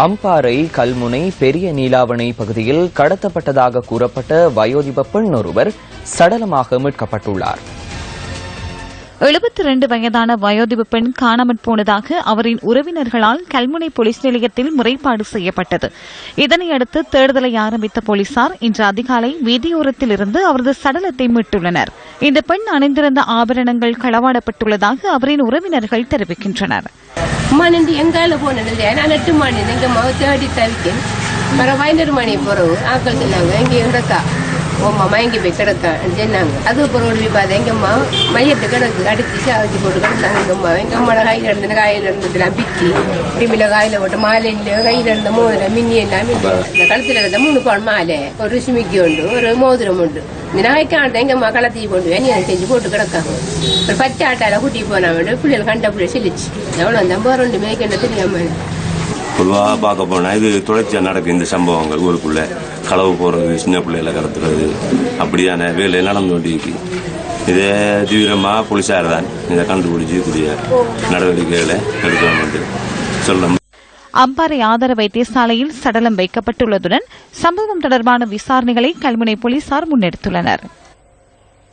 அம்பாறை கல்முனை பெரிய நீலாவணை பகுதியில் கடத்தப்பட்டதாக கூறப்பட்ட வயோதிப பெண் ஒருவர் சடலமாக மீட்கப்பட்டுள்ளார். எழுபத்தி ரெண்டு வயதான வயோதிப பெண் காணாமற் போனதாக அவரின் உறவினர்களால் கல்முனை போலீஸ் நிலையத்தில் முறைப்பாடு செய்யப்பட்டது. இதனையடுத்து தேடுதலை ஆரம்பித்த போலீசார் இன்று அதிகாலை வீதியோரத்தில் இருந்து அவரது சடலத்தை மீட்டுள்ளனர். இந்த பெண் அணிந்திருந்த ஆபரணங்கள் களவாடப்பட்டுள்ளதாக அவரின் உறவினர்கள் தெரிவிக்கின்றனர். மணி எங்கால போனது நான் எட்டு மணி எங்க மக தேடி தவிக்கேன் வர பதினொரு மணி பிறகு ஆக்கள் சொன்னாங்க இங்கே எங்கக்கா உம்மா மயங்கி போய் கிடக்கா சொன்னாங்க அது பிறகு போய் பார்த்தா எங்க அம்மா மையத்து கிடக்கு அடிச்சு சாவச்சி போட்டு கிடந்தாங்க எங்க அம்மா எங்க அம்மாவோட கையில இருந்த காயில இருந்ததுலாம் பிச்சு டிமில காயில போட்டு மாலையில கையில இருந்த மோதிரம் மின்னி எல்லாம் இந்த கழுத்துல இருந்த மூணு பவுன் மாலை ஒரு சுமிக்கி உண்டு ஒரு மோதிரம் உண்டு இந்த நாய்க்காண்ட எங்க அம்மா களத்தி கொண்டு நீ செஞ்சு போட்டு கிடக்காங்க ஒரு பச்சை ஆட்டால கூட்டி போனா வேண்டு பிள்ளைகள் கண்ட பிள்ளை சிலிச்சு எவ்வளோ நம்ப ரெண்டு மேய்க்கண்ட தெரியாம பொதுவாக பார்க்க போனால் இது தொடர்ச்சியாக நடக்கும் இந்த சம்பவங்கள் ஊருக்குள்ளே. களவு போகிறது சின்ன பிள்ளைகளை கடத்துறது அப்படியான வேலை நடந்து கொண்டிருக்கு. இதே தீவிரமாக போலீஸார் தான் இதை கண்டுபிடிச்சி கூடிய நடவடிக்கைகளை எடுக்கணும் என்று சொல்ல அம்பாறை ஆதார வைத்தியசாலையில் சடலம் வைக்கப்பட்டுள்ளதுடன் சம்பவம் தொடர்பான விசாரணைகளை கல்முனை போலீசார் முன்னெடுத்துள்ளனர்.